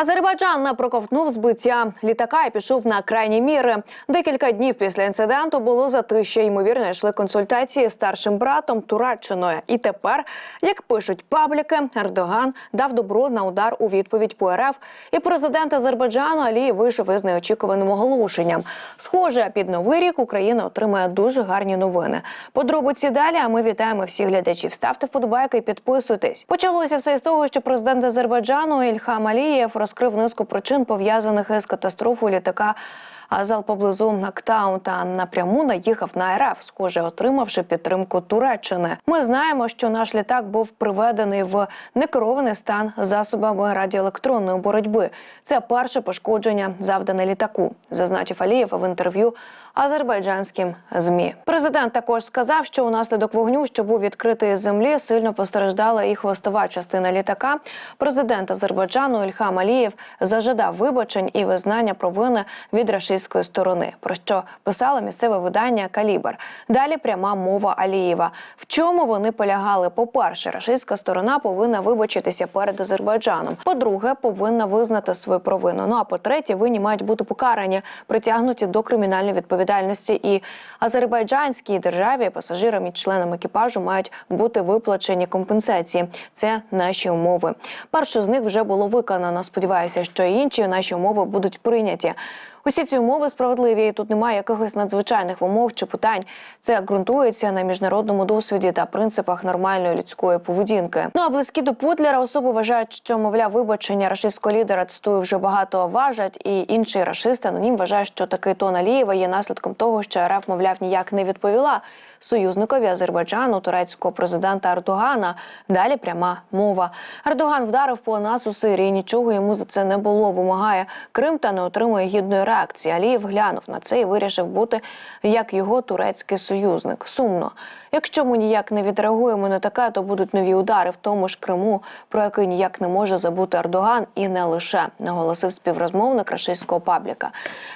Азербайджан не проковтнув збиття літака і пішов на крайні міри. Декілька днів після інциденту було затище. Ймовірно, йшли консультації з старшим братом Туреччиною. І тепер, як пишуть пабліки, Ердоган дав добро на удар у відповідь по РФ. І президент Азербайджану Алієв вийшов із неочікуваним оголошенням. Схоже, під новий рік Україна отримає дуже гарні новини. Подробиці далі. А ми вітаємо всіх глядачів. Ставте вподобайки і підписуйтесь. Почалося все з того, що президент Азербайджану Ільхам Алієв розкрив низку причин пов'язаних із катастрофою літака. Азал поблизу Актау та напряму наїхав на РФ, схоже, отримавши підтримку Туреччини. Ми знаємо, що наш літак був приведений в некерований стан засобами радіоелектронної боротьби. Це перше пошкодження завдане літаку, зазначив Алієв в інтерв'ю азербайджанським змі. Президент також сказав, що унаслідок вогню, що був відкритий з землі, сильно постраждала і хвостова частина літака. Президент Азербайджану Ільхам Алієв зажадав вибачень і визнання провини від рашистської сторони, про що писало місцеве видання Калібр. Далі пряма мова Алієва. В чому вони полягали? По перше, рашистська сторона повинна вибачитися перед Азербайджаном. По-друге, повинна визнати свою провину. Ну а по-третє, винні мають бути покарані, притягнуті до кримінальної відповідальності. І азербайджанській державі пасажирам і членам екіпажу мають бути виплачені компенсації. Це наші умови. Першу з них вже було виконано. Сподіваюся, що інші наші умови будуть прийняті. Усі ці умови справедливі. і Тут немає якихось надзвичайних вимог чи питань. Це ґрунтується на міжнародному досвіді та принципах нормальної людської поведінки. Ну а близькі до Путлера особи вважають, що мовляв вибачення рашистського лідера цитую вже багато важать, і інший рашист анонім вважає, що такий тон Алієва є наслідком того, що РФ, мовляв, ніяк не відповіла союзникові Азербайджану, турецького президента Ердогана. Далі пряма мова. Ердоган вдарив по нас у Сирії. Нічого йому за це не було. Вимагає Крим та не отримує гідної реакції. Алієв глянув на це і вирішив бути як його турецький союзник. Сумно. Якщо ми ніяк не відреагуємо на таке, то будуть нові удари в тому ж Криму, про який ніяк не може забути Ердоган, і не лише наголосив співрозмовник рашистського пабліка.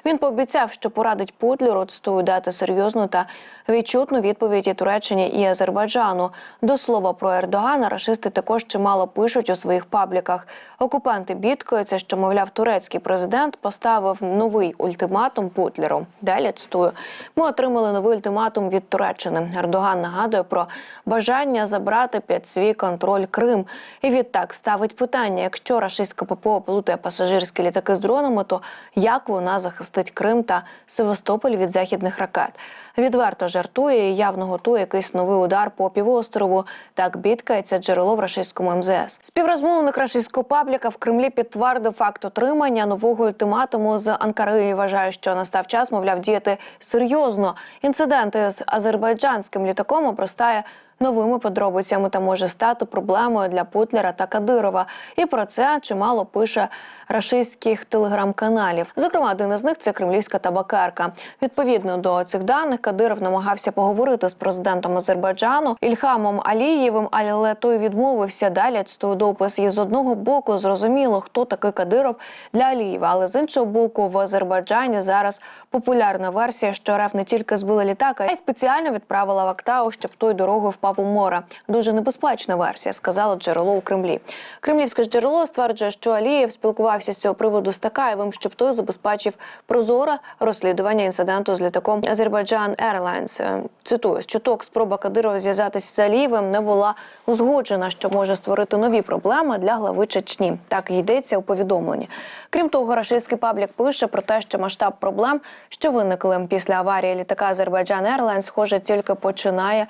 Він пообіцяв, що порадить Путлеру цитую, дати серйозну та відчутну відповідь і Туреччині і Азербайджану. До слова про Ердогана рашисти також чимало пишуть у своїх пабліках. Окупанти бідкаються, що мовляв, турецький президент поставив новий ультиматум Путлеру. Далі цитую, ми отримали новий ультиматум від Туреччини. Ердоган нагадує про бажання забрати під свій контроль Крим. І відтак ставить питання: якщо рашистська ППО плутає пасажирські літаки з дронами, то як вона захистить Крим та Севастополь від західних ракет? Відверто жартує і явно готує якийсь новий удар по півострову. Так бідкається джерело в рашистському МЗС. Співрозмовник рашистського пабліка в Кремлі підтвердив факт отримання нового ультиматуму з Анкари і вважає, що настав час, мовляв, діяти серйозно. Інциденти з азербайджанським літаком обростає новими подробицями та може стати проблемою для Путлера та Кадирова. І про це чимало пише рашистських телеграм-каналів. Зокрема, один із них це кремлівська табакерка. Відповідно до цих даних, Кадиров намагався поговорити з президентом Азербайджану Ільхамом Алієвим, але той відмовився. Далі цитую допис. І з одного боку зрозуміло, хто такий Кадиров для Алієва, але з іншого боку, в Азербайджані зараз популярна версія, що РФ не тільки збила літака, а й спеціально відправила в Актау, щоб той дорогою впав у море. Дуже небезпечна версія, сказало джерело у Кремлі. Кремлівське джерело стверджує, що Алієв спілкувався з цього приводу з Такаєвим, щоб той забезпечив прозоре розслідування інциденту з літаком Azerbaijan Airlines. Е, Цитую, з чуток спроба Кадирова зв'язатися з Алієвим не була узгоджена, що може створити нові проблеми для глави Чечні. Так йдеться у повідомленні. Крім того, рашистський паблік пише про те, що масштаб проблем, що виникли після аварії літака Azerbaijan Airlines, схоже, тільки починає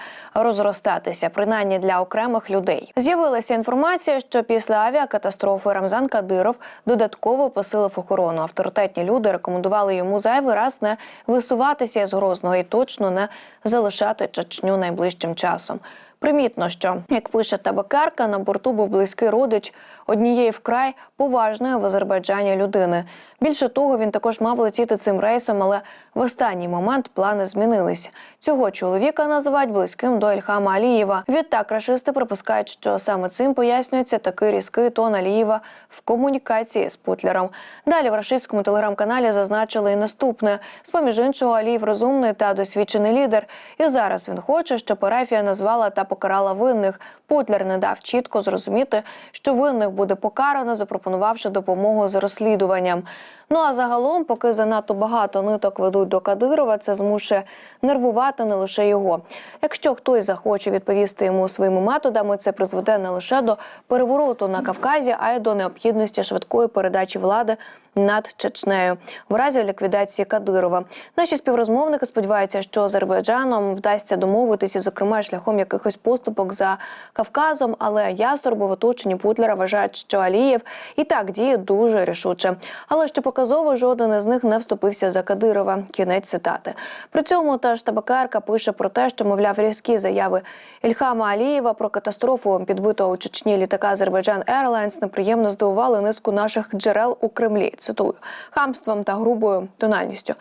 розростатися, принаймні для окремих людей. З'явилася інформація, що після авіакатастрофи Рамзан Кадиров додатково посилив охорону. Авторитетні люди рекомендували йому зайвий раз не висуватися з Грозного і точно не залишати Чечню найближчим часом. Примітно, що як пише табакерка, на борту був близький родич однієї вкрай поважної в Азербайджані людини. Більше того, він також мав летіти цим рейсом, але в останній момент плани змінилися. Цього чоловіка називають близьким до Ільхама Алієва. Відтак рашисти припускають, що саме цим пояснюється такий різкий тон Алієва в комунікації з Путлером. Далі в рашистському телеграм-каналі зазначили і наступне: з поміж іншого, Алієв розумний та досвідчений лідер. І зараз він хоче, щоб Парафія назвала та покарала винних. Путлер не дав чітко зрозуміти, що винних буде покарано, запропонувавши допомогу з розслідуванням. Ну а загалом, поки занадто багато ниток ведуть до Кадирова, це змушує нервувати не лише його. Якщо хтось захоче відповісти йому своїми методами, це призведе не лише до перевороту на Кавказі, а й до необхідності швидкої передачі влади над Чечнею в разі ліквідації Кадирова. Наші співрозмовники сподіваються, що Азербайджаном вдасться домовитися, зокрема шляхом якихось поступок за Кавказом. Але яструбу в оточенні Путлера вважають, що Алієв і так діє дуже рішуче. Але що показово, жоден із них не вступився за Кадирова. Кінець цитати. При цьому та ж табакерка пише про те, що мовляв різкі заяви Ільхама Алієва про катастрофу підбитого у Чечні літака Азербайджан Airlines неприємно здивували низку наших джерел у Кремлі. Цитую хамством та грубою тональністю.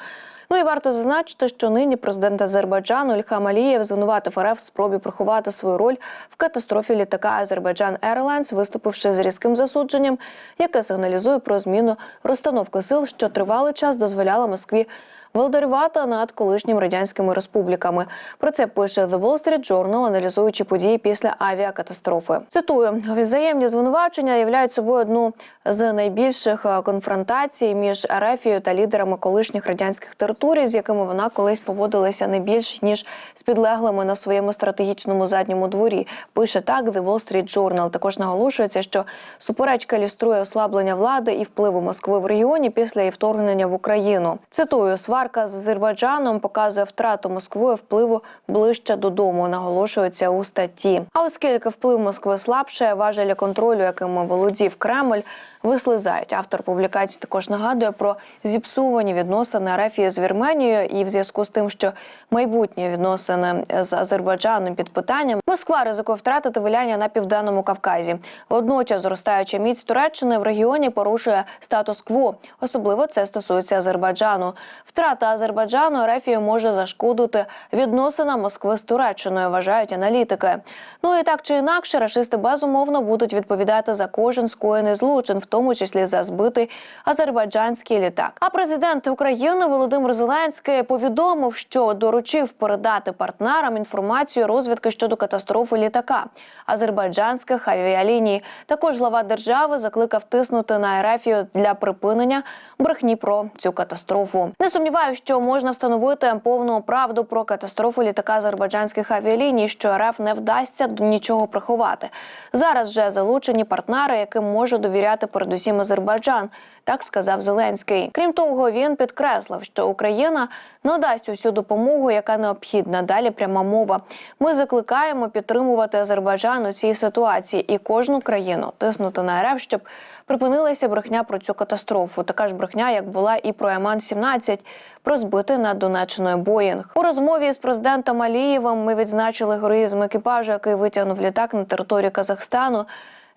Ну і варто зазначити, що нині президент Азербайджану Ільхам Алієв звинуватив РФ в спробі приховати свою роль в катастрофі літака Азербайджан Airlines, виступивши з різким засудженням, яке сигналізує про зміну розстановки сил, що тривалий час дозволяла Москві володарювати над колишніми радянськими республіками. Про це пише The Wall Street Journal, аналізуючи події після авіакатастрофи. Цитую взаємні звинувачення являють собою одну з найбільших е, конфронтацій між Ерефією та лідерами колишніх радянських територій, з якими вона колись поводилася не більш ніж з підлеглими на своєму стратегічному задньому дворі. Пише так The Wall Street Journal. Також наголошується, що суперечка ілюструє ослаблення влади і впливу Москви в регіоні після її вторгнення в Україну. Цитую сварка з Азербайджаном показує втрату Москвою впливу ближче додому. Наголошується у статті. А оскільки вплив Москви слабше, важелі контролю, якими володів Кремль. Вислизають автор публікації також нагадує про зіпсувані відносини Арефії з Вірменією, і в зв'язку з тим, що майбутні відносини з Азербайджаном під питанням Москва ризикує втратити виляння на південному Кавказі. Водночас зростаюча міць Туреччини в регіоні порушує статус-кво. Особливо це стосується Азербайджану. Втрата Азербайджану Арефії може зашкодити відносинам Москви з Туреччиною. Вважають аналітики. Ну і так чи інакше, рашисти безумовно будуть відповідати за кожен скоєний злочин, в тому числі за збитий азербайджанський літак. А президент України Володимир Зеленський повідомив, що доручив передати партнерам інформацію розвідки щодо катастрофи літака азербайджанських авіаліній. Також глава держави закликав тиснути на Ерефію для припинення брехні про цю катастрофу. Не сумніваюся, що можна встановити повну правду про катастрофу літака азербайджанських авіаліній, що РФ не вдасться нічого приховати. Зараз вже залучені партнери, яким може довіряти передусім Азербайджан. Так сказав Зеленський. Крім того, він підкреслив, що Україна надасть усю допомогу, яка необхідна. Далі пряма мова. Ми закликаємо підтримувати Азербайджан у цій ситуації і кожну країну тиснути на РФ, щоб припинилася брехня про цю катастрофу. Така ж брехня, як була і про Яман-17, про збитий над Донеччиною Боїнг. У розмові з президентом Алієвим ми відзначили героїзм екіпажу, який витягнув літак на територію Казахстану.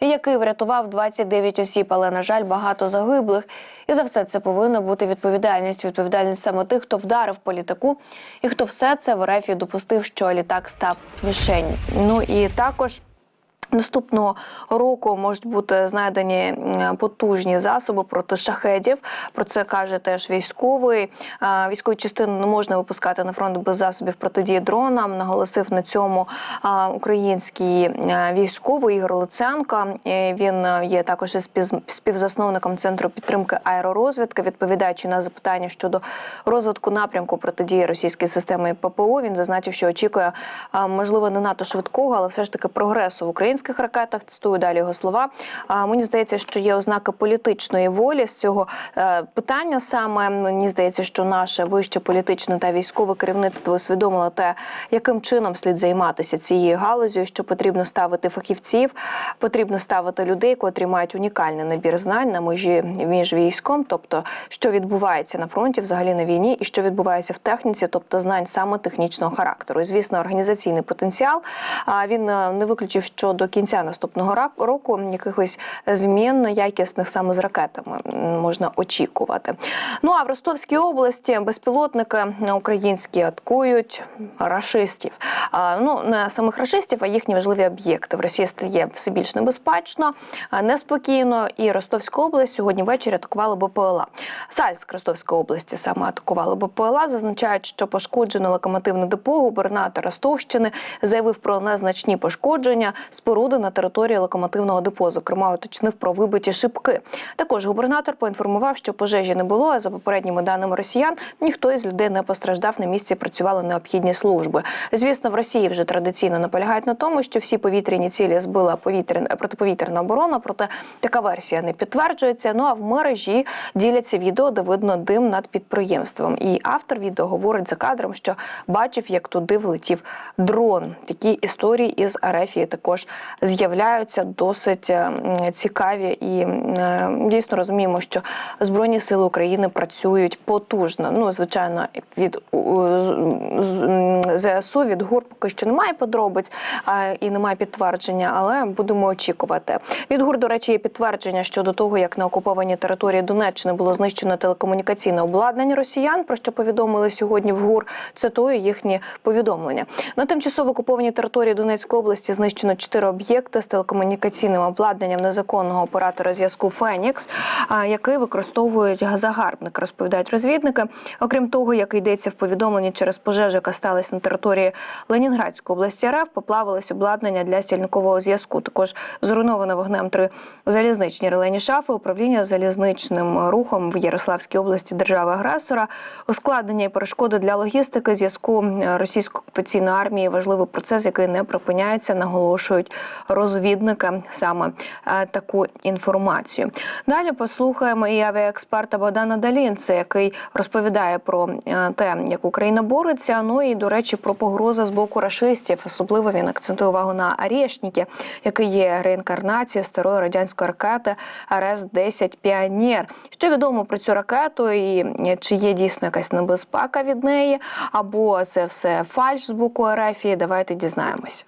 Який врятував 29 осіб, але на жаль, багато загиблих, і за все це повинна бути відповідальність. Відповідальність саме тих, хто вдарив по літаку, і хто все це в РФ допустив, що літак став мішенью. Ну і також. Наступного року можуть бути знайдені потужні засоби проти шахедів. Про це каже теж військовий. А, Військові частини не можна випускати на фронт без засобів протидії дронам. Наголосив на цьому а, український військовий Ігор Луценко. Він є також співзасновником центру підтримки аеророзвідки. Відповідаючи на запитання щодо розвитку напрямку протидії російської системи ППО, він зазначив, що очікує можливо не надто швидкого, але все ж таки прогресу в українських ракетах. Цитую далі його слова. А, Мені здається, що є ознаки політичної волі з цього е, питання. Саме мені здається, що наше вище політичне та військове керівництво усвідомило те, яким чином слід займатися цією галузю, що потрібно ставити фахівців, потрібно ставити людей, котрі мають унікальний набір знань на межі між військом, тобто що відбувається на фронті, взагалі на війні, і що відбувається в техніці, тобто знань саме технічного характеру. І звісно, організаційний потенціал. А він е, не виключив, що до кінця наступного року якихось змін якісних саме з ракетами можна очікувати. Ну а в Ростовській області безпілотники українські атакують рашистів. Ну не самих рашистів, а їхні важливі об'єкти. В Росії стає все більш небезпечно, неспокійно. І Ростовську область сьогодні ввечері атакували БПЛА. Сальськ Ростовської області саме атакували БПЛА. Зазначають, що пошкоджено локомотивне депо. Губернатор Ростовщини заявив про незначні пошкодження споруди на території локомотивного депо. Зокрема, уточнив про вибиті шибки. Також губернатор поінформував, що пожежі не було. А за попередніми даними росіян, ніхто із людей не постраждав. На місці працювали необхідні служби. Звісно, в Росії вже традиційно наполягають на тому, що всі повітряні цілі збила повітряна протиповітряна оборона. Проте така версія не підтверджується. Ну а в мережі діляться відео, де видно дим над підприємством. І автор відео говорить за кадром, що бачив, як туди влетів дрон. Такі історії із Арефії також з'являються досить е, цікаві і е, дійсно розуміємо, що збройні сили України працюють потужно. Ну звичайно, від ЗСУ від ГУР поки що немає подробиць і немає підтвердження, але будемо очікувати. Від ГУР, до речі, є підтвердження щодо того, як на окупованій території Донеччини було знищено телекомунікаційне обладнання росіян, про що повідомили сьогодні в ГУР. Цитую їхні повідомлення. На тимчасово окупованій території Донецької області знищено чотири об'єкти з телекомунікаційним обладнанням незаконного оператора зв'язку Фенікс, який використовують газогарбники, розповідають розвідники. Окрім того, як йдеться в повідомленні через пожежу, яка сталася на території Ленінградської області РФ, поплавилось обладнання для стільникового зв'язку. Також зруйновано вогнем три залізничні релейні шафи, управління залізничним рухом в Ярославській області держави-агресора, ускладнення і перешкоди для логістики зв'язку російської окупаційної армії. Важливий процес, який не припиняється, наголошують розвідники саме е, таку інформацію. Далі послухаємо і авіаексперта Богдана Далінце, який розповідає про е, те, як Україна бореться. Ну і до речі, про погрози з боку рашистів. Особливо він акцентує увагу на Арєшніки, який є реінкарнацією старої радянської ракети РС 10 Піонер. Що відомо про цю ракету, і чи є дійсно якась небезпека від неї, або це все фальш з боку РФ? Давайте дізнаємося.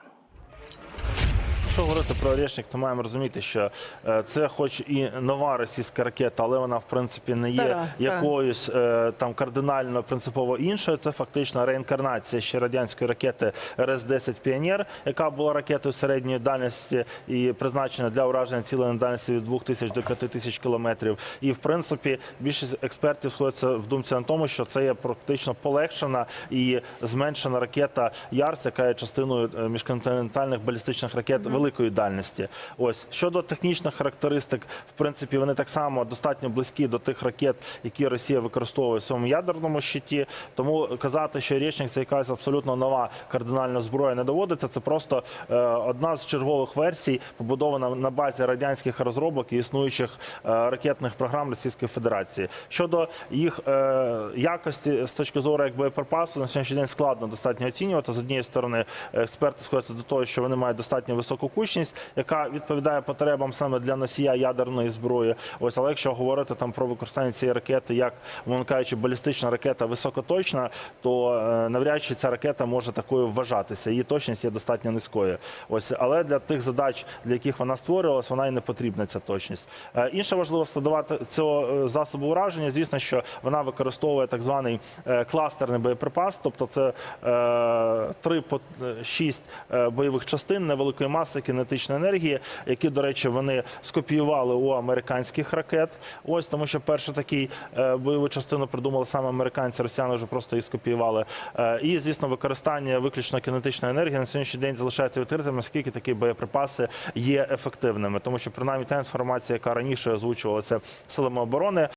Якщо говорити про Орешник, то маємо розуміти, що е, це, хоч і нова російська ракета, але вона в принципі не є Стара, якоюсь е, там кардинально принципово іншою. Це фактично реінкарнація ще радянської ракети РС-10 Піонер, яка була ракетою середньої дальності і призначена для ураження цілей на дальності від 2000 до 5000 кілометрів. І в принципі більшість експертів сходяться в думці на тому, що це є практично полегшена і зменшена ракета Ярс, яка є частиною е, міжконтинентальних балістичних ракет великої дальності. Ось щодо технічних характеристик, в принципі, вони так само достатньо близькі до тих ракет, які Росія використовує в своєму ядерному щиті. Тому казати, що річник це якась абсолютно нова кардинальна зброя не доводиться. Це просто е, одна з чергових версій, побудована на базі радянських розробок і існуючих е, ракетних програм Російської Федерації. Щодо їх е, якості з точки зору як боєприпасу, на сьогоднішній день складно достатньо оцінювати. З однієї сторони, експерти сходяться до того, що вони мають достатньо високу кучність, яка відповідає потребам саме для носія ядерної зброї. Ось, але якщо говорити там про використання цієї ракети, як мовно кажучи, балістична ракета високоточна, то е, навряд чи ця ракета може такою вважатися. Її точність є достатньо низькою. Ось, але для тих задач, для яких вона створювалась, вона і не потрібна ця точність. Е, інша важлива складова цього е, засобу ураження, звісно, що вона використовує так званий кластерний боєприпас, тобто це е, 3 по 6 бойових частин невеликої маси кінетичної енергії, які, до речі, вони скопіювали у американських ракет. Ось тому, що першу такий е, бойову частину придумали саме американці, росіяни вже просто її скопіювали. Е, І, звісно, використання виключно кінетичної енергії на сьогоднішній день залишається відкритим, наскільки такі боєприпаси є ефективними, тому що принаймні та інформація, яка раніше озвучувалася силами оборони,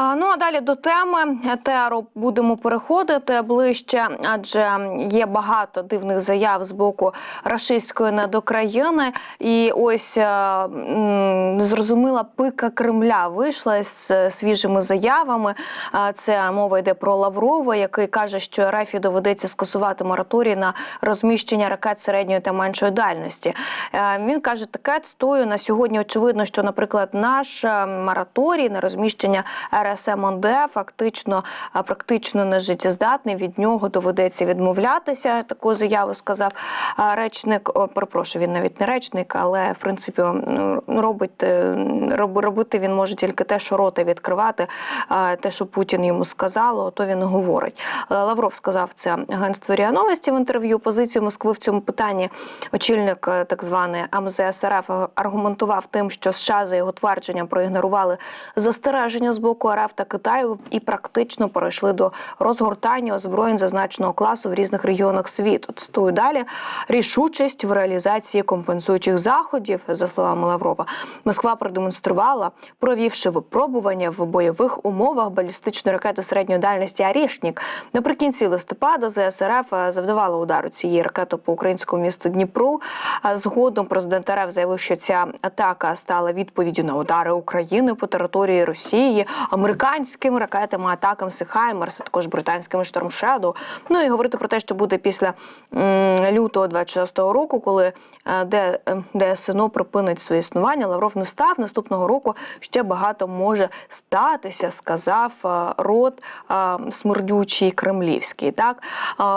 Ну а далі до теми ТЕРу будемо переходити ближче, адже є багато дивних заяв з боку рашистської недокраїни. І ось е, м, зрозуміла пика Кремля вийшла з е, свіжими заявами. Це мова йде про Лаврова, який каже, що РФ доведеться скасувати мораторій на розміщення ракет середньої та меншої дальності. Е, Він каже, таке стою на сьогодні. Очевидно, що, наприклад, наш е, мораторій на розміщення РФ РСМОНД фактично практично нежиттєздатний. Від нього доведеться відмовлятися. Таку заяву сказав речник. Перепрошую, він навіть не речник, але в принципі ну, робить е, робити він може тільки те, що рота відкривати, те, що Путін йому сказало, то він говорить. Лавров сказав це агентство РІА Новості в інтерв'ю. Позицію Москви в цьому питанні очільник е, так званий МЗС РФ аргументував тим, що США за його твердженням проігнорували застереження з боку РФ та Китаю і практично перейшли до розгортання озброєнь зазначеного класу в різних регіонах світу. Цитую далі рішучість в реалізації компенсуючих заходів, за словами Лаврова. Москва продемонструвала, провівши випробування в бойових умовах балістичної ракети середньої дальності Арішнік. Наприкінці листопада ЗСРФ завдавала удару цієї ракети по українському місту Дніпру. Згодом президент РФ заявив, що ця атака стала відповіддю на удари України по території Росії, американськими ракетами, атакам Сихаймерс, а також британськими штормшеду. Ну і говорити про те, що буде після лютого 26-го року, коли е, Д- е, ДСНО припинить своє існування. Лавров не став наступного року. Ще багато може статися, сказав е, рот смердючий кремлівський. Так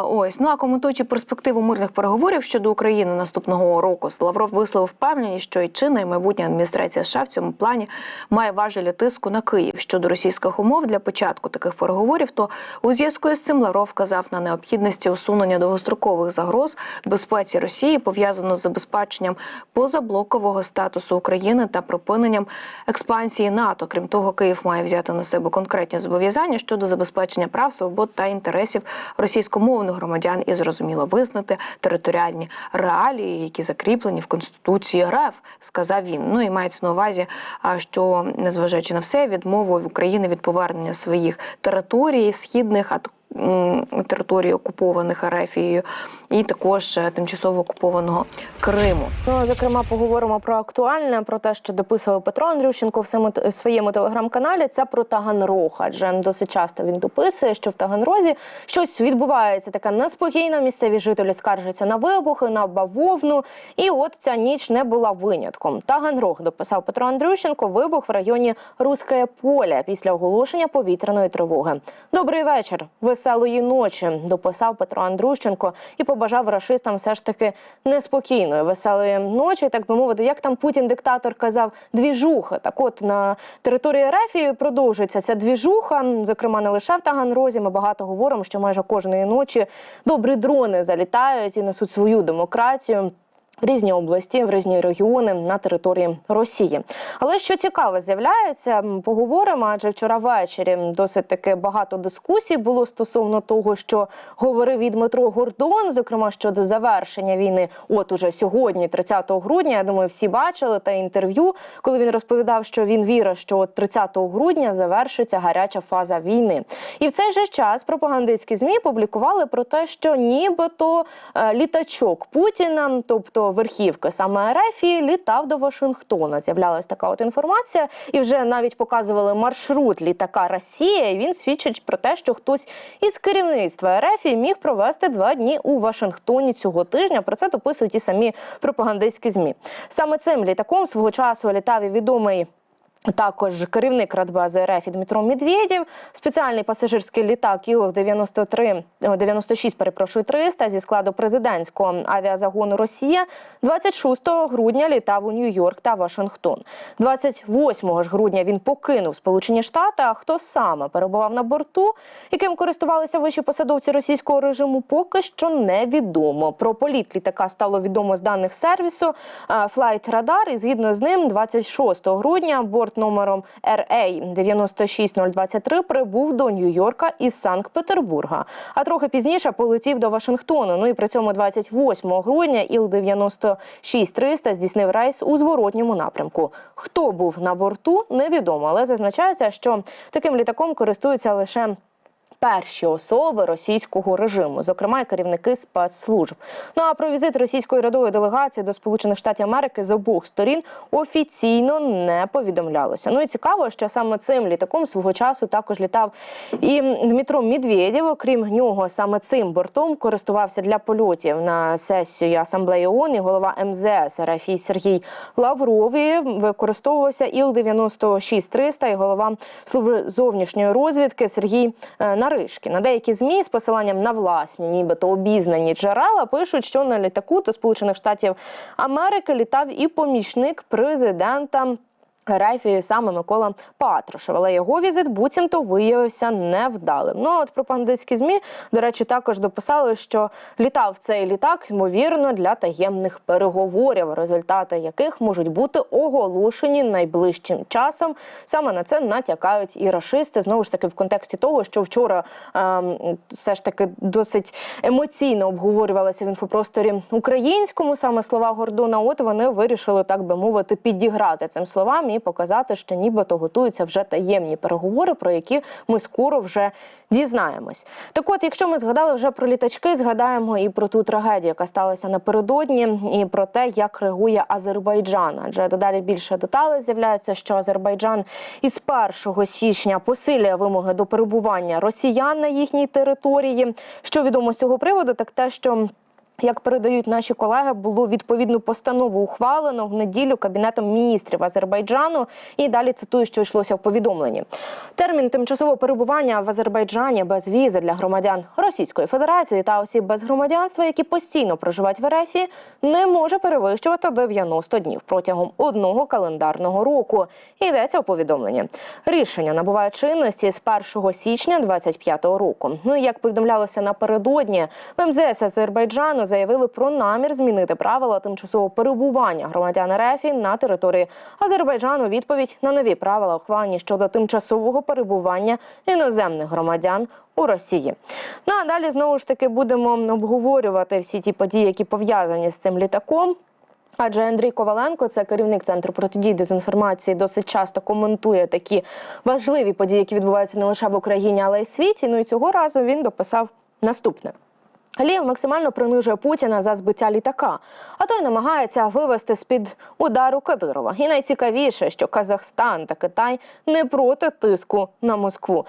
ось ну а коментуючи перспективу мирних переговорів щодо України наступного року, Лавров висловив впевненість, що і чинна і майбутня адміністрація США в цьому плані має важелі тиску на Київ щодо російських умов для початку таких переговорів. То у зв'язку з цим Лавров вказав на необхідності усунення довгострокових загроз безпеці Росії, пов'язано з забезпеченням позаблокового статусу України та припиненням експансії НАТО. Крім того, Київ має взяти на себе конкретні зобов'язання щодо забезпечення прав, свобод та інтересів російськомовних громадян і зрозуміло визнати територіальні реалії, які закріплені в конституції РФ, сказав він. Ну і мається на увазі, що незважаючи на все, відмову України від повернення своїх територій східних, а т- м, територій окупованих Ерефією, і також е, тимчасово окупованого Криму. Ну, зокрема, поговоримо про актуальне, про те, що дописував Петро Андрющенко в своєму- телеграм-каналі. Це про Таганрог. Адже досить часто він дописує, що в Таганрозі щось відбувається таке неспокійно. Місцеві жителі скаржаться на вибухи, на бавовну. І от ця ніч не була винятком. Таганрог дописав Петро Андрющенко. Вибух в районі Руське поле після оголошення повітряної тривоги. Добрий вечір, веселої ночі. Дописав Петро Андрущенко і побажав рашистам все ж таки неспокійної, веселої ночі, так би мовити, як там Путін диктатор казав, двіжуха. Так от на території Рефії продовжується ця двіжуха. Зокрема, не лише в Таганрозі. Ми багато говоримо, що майже кожної ночі добрі дрони залітають і несуть свою демократію. В різні області, в різні регіони на території Росії. Але що цікаво, з'являється, поговоримо. Адже вчора ввечері досить таки багато дискусій було стосовно того, що говорив і Дмитро Гордон, зокрема щодо завершення війни. От уже сьогодні, 30 грудня. Я думаю, всі бачили те інтерв'ю, коли він розповідав, що він вірить, що от 30 грудня завершиться гаряча фаза війни. І в цей же час пропагандистські змі публікували про те, що нібито е, літачок Путіна, тобто верхівки саме Ерефії, літав до Вашингтона. З'являлась така от інформація, і вже навіть показували маршрут літака Росія. І він свідчить про те, що хтось із керівництва Ерефії міг провести два дні у Вашингтоні цього тижня. Про це дописують і самі пропагандистські змі. Саме цим літаком свого часу літав і відомий. Також керівник Радбази РФ Дмитро Медведєв, спеціальний пасажирський літак Ілов 93 о, 96, перепрошую, 300 зі складу президентського авіазагону Росія 26 грудня літав у Нью-Йорк та Вашингтон. 28 ж грудня він покинув Сполучені Штати. А хто саме перебував на борту, яким користувалися вищі посадовці російського режиму, поки що невідомо. Про політ літака стало відомо з даних сервісу Flight Radar, і згідно з ним, 26 грудня борт номером RA 96023 прибув до Нью-Йорка із Санкт-Петербурга. А трохи пізніше полетів до Вашингтону. Ну і при цьому 28 грудня Іл 96300 здійснив рейс у зворотньому напрямку. Хто був на борту, невідомо, але зазначається, що таким літаком користуються лише перші особи російського режиму, зокрема й керівники спецслужб. Ну а про візит російської радової делегації до Сполучених Штатів Америки з обох сторін офіційно не повідомлялося. Ну і цікаво, що саме цим літаком свого часу також літав і Дмитро Медведєв. Окрім нього, саме цим бортом користувався для польотів на сесію асамблеї ООН і голова МЗС РФ Сергій Лавров. І використовувався Іл-96-300 і голова служби зовнішньої розвідки Сергій е, На деякі змі з посиланням на власні, нібито обізнані джерела, пишуть, що на літаку до Сполучених Штатів Америки літав і помічник президента. Рефії саме Микола Патрушев, але його візит буцімто виявився невдалим. Ну от пропагандистські змі, до речі, також дописали, що літав цей літак ймовірно для таємних переговорів, результати яких можуть бути оголошені найближчим часом. Саме на це натякають і рашисти. Знову ж таки, в контексті того, що вчора ем, все ж таки досить емоційно обговорювалося в інфопросторі українському саме слова Гордона. От вони вирішили, так би мовити, підіграти цим словам і показати, що нібито готуються вже таємні переговори, про які ми скоро вже дізнаємось. Так от, якщо ми згадали вже про літачки, згадаємо і про ту трагедію, яка сталася напередодні, і про те, як реагує Азербайджан. Адже дедалі більше деталей з'являється, що Азербайджан із 1 січня посилює вимоги до перебування росіян на їхній території. Що відомо з цього приводу, так те, що як передають наші колеги, було відповідну постанову ухвалено в неділю кабінетом міністрів Азербайджану. І далі цитую, що йшлося в повідомленні. Термін тимчасового перебування в Азербайджані без візи для громадян Російської Федерації та осіб без громадянства, які постійно проживають в РФ, не може перевищувати 90 днів протягом одного календарного року. Йдеться у повідомленні. Рішення набуває чинності з 1 січня 2025 року. Ну і як повідомлялося напередодні, в МЗС Азербайджану заявили про намір змінити правила тимчасового перебування громадян РФ на території Азербайджану. Відповідь на нові правила ухвалені щодо тимчасового перебування іноземних громадян. У Росії ну а далі знову ж таки будемо обговорювати всі ті події, які пов'язані з цим літаком. Адже Андрій Коваленко, це керівник центру протидії дезінформації, досить часто коментує такі важливі події, які відбуваються не лише в Україні, але й світі. Ну і цього разу він дописав наступне. Алієв максимально принижує Путіна за збиття літака, а той намагається вивести з-під удару Кадирова. І найцікавіше, що Казахстан та Китай не проти тиску на Москву.